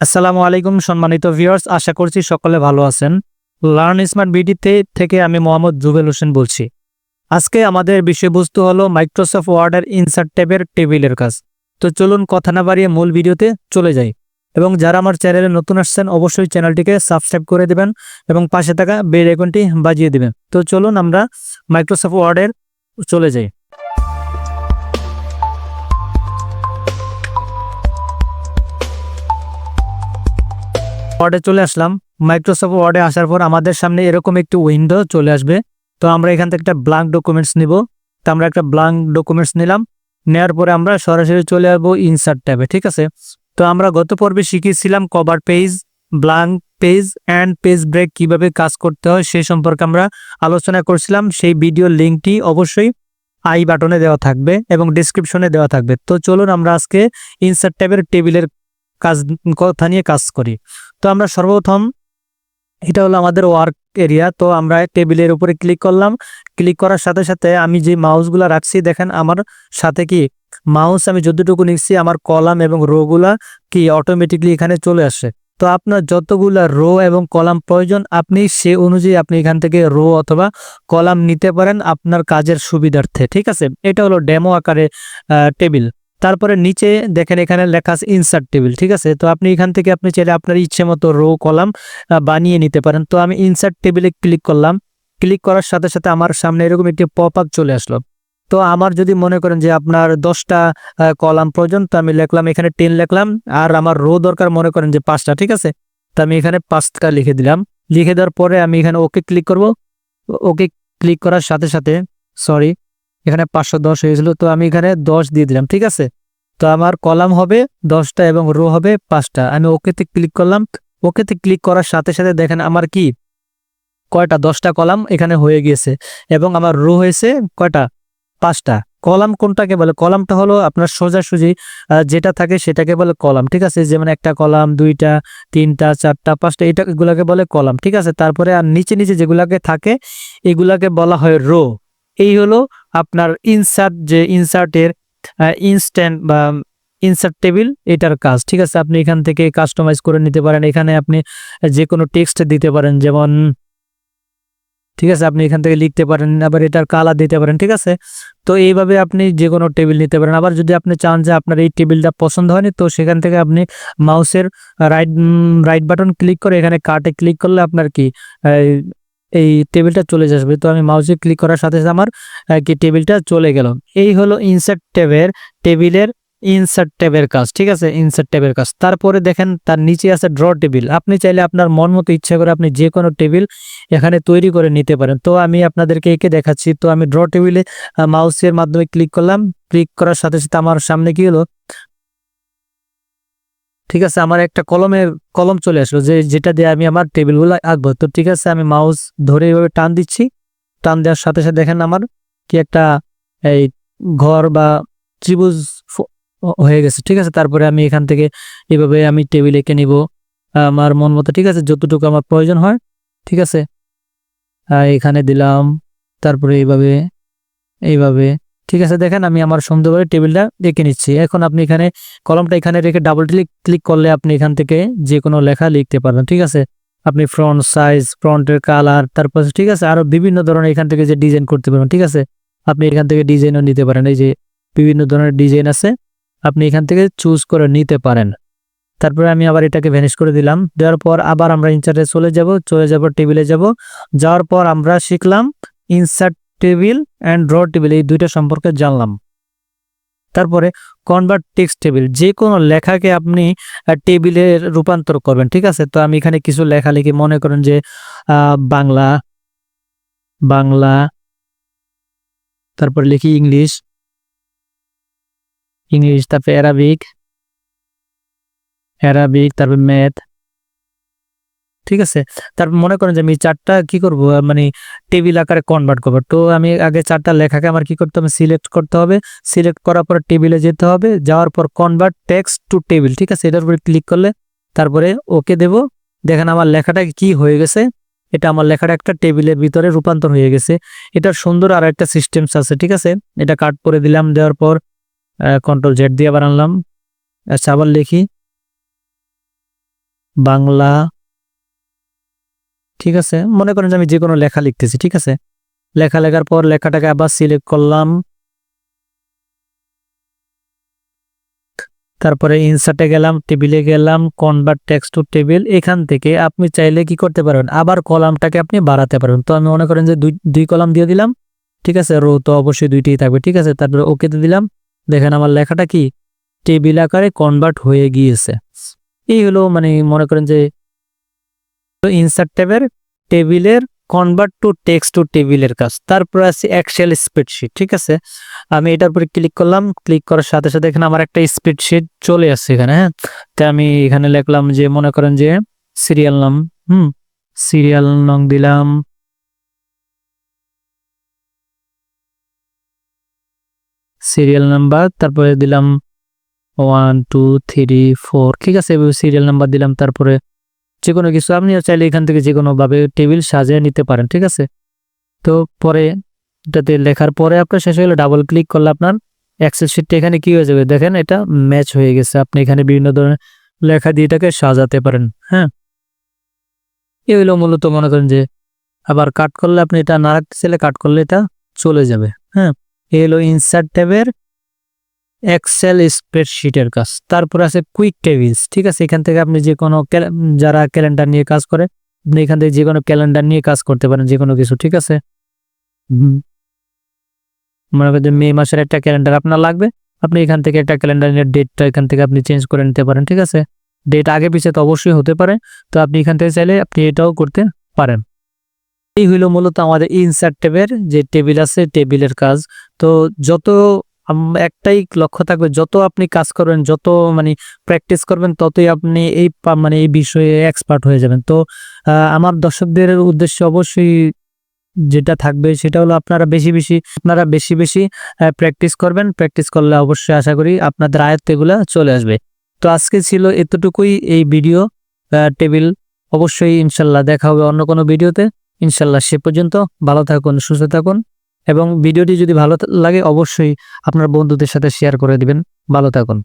আসসালামু আলাইকুম সম্মানিত ভিউয়ার্স, আশা করছি সকলে ভালো আছেন। লার্ন স্মার্ট বিডিতে থেকে আমি মোহাম্মদ জুবেল হোসেন বলছি। আজকে আমাদের বিষয়বস্তু হলো মাইক্রোসফট ওয়ার্ডের ইনসার্ট ট্যাবের টেবিলের কাজ। তো চলুন কথা না বাড়িয়ে মূল ভিডিওতে চলে যাই। এবং যারা আমার চ্যানেলে নতুন আসছেন, অবশ্যই চ্যানেলটিকে সাবস্ক্রাইব করে দেবেন এবং পাশে থাকা বেল আইকনটি বাজিয়ে দেবেন। তো চলুন আমরা মাইক্রোসফট ওয়ার্ডের চলে যাই। ওয়ার্ডে চলে আসলাম। মাইক্রোসফট ওয়ার্ডে আসার পর আমাদের সামনে এরকম একটি উইন্ডো চলে আসবে। তো আমরা এখান থেকে একটা ব্লাঙ্ক ডকুমেন্টস নিব। তো আমরা একটা ব্লাঙ্ক ডকুমেন্টস নিলাম। নেওয়ার পরে আমরা সরাসরি চলে আসব ইনসার্ট ট্যাবে, ঠিক আছে? তো আমরা গত পর্বে শিখিয়েছিলাম cover page blank page and page break কীভাবে কাজ করতে হয় সেই সম্পর্কে আমরা আলোচনা করছিলাম। সেই ভিডিওর লিঙ্কটি অবশ্যই আই বাটনে দেওয়া থাকবে এবং ডিসক্রিপশনে দেওয়া থাকবে। তো চলুন আমরা আজকে ইনসার্ট ট্যাবের টেবিলের কাজ, কথা নিয়ে কাজ করি। তো আমরা সর্বপ্রথম, এটা হলো আমাদের ওয়ার্ক এরিয়া তো আমরা টেবিলের উপরে ক্লিক করলাম। ক্লিক করার সাথে সাথে আমি যে মাউসগুলো রাখছি, দেখেন আমার সাথে কি? মাউস আমি যতটুকু নিচ্ছি, আমার কলাম এবং রোগুলা কি অটোমেটিকলি এখানে চলে আসে। তো আপনার যতগুলা রো এবং কলাম প্রয়োজন, আপনি সে অনুযায়ী আপনি এখান থেকে রো অথবা কলাম নিতে পারেন আপনার কাজের সুবিধার্থে, ঠিক আছে? এটা হলো ডেমো আকারে টেবিল তারপরে নিচে দেখেন এখানে লেখা আছে ইনসার্ট টেবিল ঠিক আছে? তো আপনি এখান থেকে আপনি চাইলে আপনার ইচ্ছে মতো রো কলাম বানিয়ে নিতে পারেন। তো আমি ইনসার্ট টেবিলে ক্লিক করলাম। ক্লিক করার সাথে সাথে আমার সামনে এরকম একটি পপ আপ চলে আসলো। তো আমার যদি মনে করেন যে আপনার দশটা কলাম প্রয়োজন, তো আমি লিখলাম, এখানে টেন লিখলাম। আর আমার রো দরকার মনে করেন যে পাঁচটা, ঠিক আছে? তো আমি এখানে পাঁচটা লিখে দিলাম। লিখে দেওয়ার পরে আমি এখানে ওকে ক্লিক করব। ওকে ক্লিক করার সাথে সাথে সরি এখানে পাঁচশো দশ হয়েছিল, তো আমি এখানে দশ দিয়ে দিলাম, ঠিক আছে? তো আমার কলাম হবে দশটা এবং রো হবে পাঁচটা। আমি ওকেতে ক্লিক করলাম। ওকেতে ক্লিক করার সাথে সাথে দেখেন আমার কি? কয়টা? দশটা কলাম এখানে হয়ে গিয়েছে এবং আমার রো হয়েছে কয়টা? পাঁচটা। কলাম কোনটাকে বলে? কলামটা হলো আপনার সোজাসুজি যেটা থাকে সেটাকে বলে কলাম, ঠিক আছে? যেমন একটা কলাম, দুইটা, তিনটা, চারটা, পাঁচটা এটা এগুলাকে বলে কলাম, ঠিক আছে? তারপরে আর নিচে নিচে যেগুলাকে থাকে, এগুলাকে বলা হয় রো। এই হলো আপনার ইনসার্ট যে ইনসার্টের ইনস্ট্যান্ট বা ইনসার্ট টেবিল এটার কাজ। ঠিক আছে? আপনি এখান থেকে কাস্টমাইজ করে নিতে পারেন। এখানে আপনি যে কোনো টেক্সট দিতে পারেন, যেমন, ঠিক আছে? আপনি এখান থেকে লিখতে পারেন, আবার এটার কালার দিতে পারেন, ঠিক আছে? তো এইভাবে আপনি যে কোনো টেবিল নিতে পারেন। আবার যদি আপনি চান যে আপনার এই টেবিলটা পছন্দ হয়নি, তো সেখান থেকে আপনি মাউসের রাইট রাইট বাটন ক্লিক করে এখানে কার্টে ক্লিক করলে আপনার কি? এই টেবিলটা চলে আসবে। তো আমি মাউসে ক্লিক করার সাথে সাথে আমার কি টেবিলটা চলে গেল। এই হলো ইনসার্ট ট্যাবের টেবিলের ইনসার্ট ট্যাবের কাজ, ঠিক আছে? ইনসার্ট ট্যাবের কাজ। তারপরে দেখেন তার নিচে আছে ড্র টেবিল আপনি চাইলে আপনার মন মতো ইচ্ছা করে আপনি যে কোনো টেবিল এখানে তৈরি করে নিতে পারেন। তো আমি আপনাদেরকে একে দেখাচ্ছি। তো আমি ড্র টেবিলে মাউসের মাধ্যমে ক্লিক করলাম। ক্লিক করার সাথে সাথে আমার সামনে কি হলো? ঠিক আছে, আমার একটা কলমের কলম চলে আসলো, যে যেটা দিয়ে আমি আমার টেবিলগুলো আঁকবো। তো ঠিক আছে, আমি মাউস ধরে এইভাবে টান দিচ্ছি। টান দেওয়ার সাথে সাথে দেখেন আমার কি একটা এই ঘর বা ত্রিভুজ হয়ে গেছে। ঠিক আছে, তারপরে আমি এখান থেকে এভাবে আমি টেবিল এঁকে নিব আমার মন মতো। ঠিক আছে, যতটুকু আমার প্রয়োজন হয়, ঠিক আছে। এখানে দিলাম, তারপরে এইভাবে এইভাবে ঠিক আছে, দেখেন আমি আমার সুন্দরভাবে টেবিলটা এঁকে নিচ্ছি। এখন আপনি এখানে কলমটা এখানে রেখে ডাবল ক্লিক ক্লিক করলে আপনি এখান থেকে যে কোনো লেখা লিখতে পারবেন, ঠিক আছে? আপনি ফ্রন্ট সাইজ ফ্রন্টের কালার তারপর ঠিক আছে আরও বিভিন্ন ধরনের এখান থেকে যে ডিজাইন করতে পারবেন, ঠিক আছে? আপনি এখান থেকে ডিজাইনও নিতে পারেন, এই যে বিভিন্ন ধরনের ডিজাইন আছে, আপনি এখান থেকে চুজ করে নিতে পারেন। তারপরে আমি আবার এটাকে ভ্যানিশ করে দিলাম, দেওয়ার পর আবার আমরা ইনসার্টে চলে যাব চলে যাব টেবিলে যাব, যাওয়ার পর আমরা শিখলাম insert table and draw table এই দুইটা সম্পর্কে জানলাম। তারপরে কনভার্ট টেক্সট টেবিল যে কোনো লেখাকে আপনি টেবিলে রূপান্তর করবেন, ঠিক আছে? তো আমি এখানে কিছু লেখা লিখে মনে করেন যে বাংলা বাংলা, তারপর লিখি ইংলিশ ইংলিশ, তারপরে অ্যারাবিক অ্যারাবিক তারপর ম্যাথ ঠিক আছে? তারপর মনে করেন যে আমি চারটা কি করব? মানে টেবিল আকারে কনভার্ট করব। তো আমি আগে চারটা লেখাকে আমার কি করতে হবে? সিলেক্ট করতে হবে। সিলেক্ট করার পর টেবিলে যেতে হবে। যাওয়ার পর কনভার্ট টেক্সট টু টেবিল ঠিক আছে? এটার উপরে ক্লিক করলে তারপরে ওকে দেব। দেখেন আমার লেখাটা কি হয়ে গেছে? এটা আমার লেখাটা একটা টেবিলের ভিতরে রূপান্তর হয়ে গেছে। এটার সুন্দর আর একটা সিস্টেমস আছে, ঠিক আছে? এটা কাট করে দিলাম, দেওয়ার পর কন্ট্রোল জেড দিয়ে আবার আনলাম। আচ্ছা আবার লিখি। বাংলা ঠিক আছে? মনে করেন যে আমি যে কোনো লেখা লিখতেছি, ঠিক আছে? লেখা লেখার পর লেখাটাকে আবার সিলেক্ট করলাম। তারপরে ইনসার্টে গেলাম টেবিলে গেলাম কনভার্ট টেক্সট টু টেবিল এখান থেকে আপনি চাইলে কি করতে পারবেন আবার কলামটাকে আপনি বাড়াতে পারবেন তো আমি মনে করেন যে দুই দুই কলাম দিয়ে দিলাম, ঠিক আছে? রো তো অবশ্যই দুইটাই থাকবে, ঠিক আছে? তারপরে ওকেতে দিলাম। দেখেন আমার লেখাটা কি? টেবিল আকারে কনভার্ট হয়ে গিয়েছে। এই হলো মানে মনে করেন যে ইনসার্ট ট্যাবের টেবিলের কনভার্ট টু টেক্সট টু টেবিলের কাজ। তারপর আছে এক্সেল স্প্রেডশিট ঠিক আছে? আমি এটার উপরে ক্লিক করলাম ক্লিক করার সাথে সাথে এখানে আমার একটা স্প্রেডশিট চলে আসছে এখানে হ্যাঁ? তো আমি এখানে লিখলাম যে, মনে করেন যে সিরিয়াল নাম, হুম? সিরিয়াল নং দিলাম। সিরিয়াল নাম্বার তারপরে দিলাম ওয়ান টু থ্রি ফোর ঠিক আছে? সিরিয়াল নাম্বার দিলাম, তারপরে যে কোনো কিছু আপনি চাইলে এখান থেকে যে কোনোভাবে টেবিল সাজিয়ে নিতে পারেন, ঠিক আছে? তো পরে এটাতে লেখার পরে আপনার শেষ হয়ে ডাবল ক্লিক করলে আপনার অ্যাক্সেস শিটটা এখানে কি হয়ে যাবে? দেখেন এটা ম্যাচ হয়ে গেছে। আপনি এখানে বিভিন্ন ধরনের লেখা দিয়ে এটাকে সাজাতে পারেন হ্যাঁ? এই হলো মূলত মনে করেন যে আবার কাট করলে আপনি এটা না রাখতে চাইলে কাট করলে এটা চলে যাবে হ্যাঁ? এ হলো ইনসার্ট ট্যাবের এক্সেল স্প্রেডশিটের কাজ। তারপর আছে কুইক টেবিলস ঠিক আছে? এখান থেকে আপনি যে কোনো যারা ক্যালেন্ডার নিয়ে কাজ করে, আপনি এখান থেকে যে কোনো ক্যালেন্ডার নিয়ে কাজ করতে পারেন, যে কোনো কিছু, ঠিক আছে। মনে করেন মে মাসের একটা ক্যালেন্ডার আপনার লাগবে, আপনি এখান থেকে একটা ক্যালেন্ডারের ডেটটা এখান থেকে আপনি চেঞ্জ করে নিতে পারেন, ঠিক আছে? ডেট আগে পিছিয়ে তো অবশ্যই হতে পারে, তো আপনি এখান থেকে চাইলে আপনি এটাও করতে পারেন। এই হইল মূলত আমাদের ইনসার্ট ট্যাবের যে টেবিল আছে টেবিলের কাজ। তো যত একটাই লক্ষ্য থাকবে, যত আপনি কাজ করবেন, যত মানে প্র্যাকটিস করবেন, ততই আপনি এই মানে এই বিষয়ে এক্সপার্ট হয়ে যাবেন। তো আমার দর্শকদের উদ্দেশ্যে অবশ্যই যেটা থাকবে সেটা হলো আপনারা বেশি বেশি, আপনারা বেশি বেশি প্র্যাকটিস করবেন। প্র্যাকটিস করলে অবশ্যই আশা করি আপনাদের আয়ত্তে এগুলো চলে আসবে। তো আজকে ছিল এতটুকুই এই ভিডিও টেবিল অবশ্যই ইনশাল্লাহ দেখা হবে অন্য কোনো ভিডিওতে ইনশাল্লাহ সে পর্যন্ত ভালো থাকুন, সুস্থ থাকুন। এবং ভিডিওটি যদি ভালো লাগে অবশ্যই আপনার বন্ধুদের সাথে শেয়ার করে দিবেন। ভালো থাকুন।